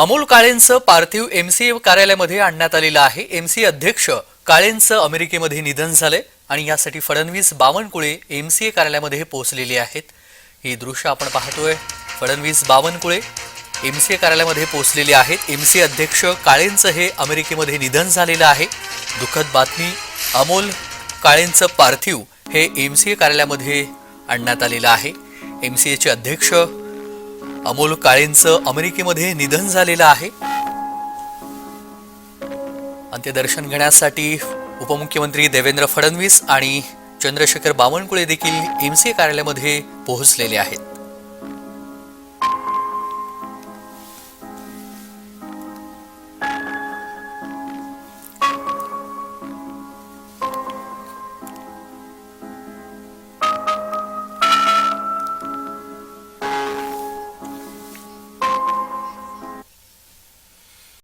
अमोल काळेंचं पार्थिव एमसीए कार्यालयामध्ये आणण्यात आलेलं आहे. एमसीए अध्यक्ष काळेंचं अमेरिकेमध्ये निधन झालंय आणि यासाठी फडणवीस बावनकुळे एमसीए कार्यालयामध्ये पोहोचलेले आहेत. ही दृश्य आपण पाहतोय. फडणवीस बावनकुळे एमसीए कार्यालयामध्ये पोहोचलेले आहेत. एमसीए अध्यक्ष काळेंचं हे अमेरिकेमध्ये निधन झालेलं आहे. दुःखद बातमी अमोल काळेंचं पार्थिव हे एमसीए कार्यालयामध्ये आणण्यात आलेलं आहे. एमसीएचे अध्यक्ष अमोल काळेंचं अमेरिकेमध्ये निधन झालेलं आहे. अंत्यदर्शन घेण्यासाठी उपमुख्यमंत्री देवेंद्र फडणवीस आणि चंद्रशेखर बावनकुळे देखील एमसीए कार्यालयामध्ये पोहोचलेले आहेत.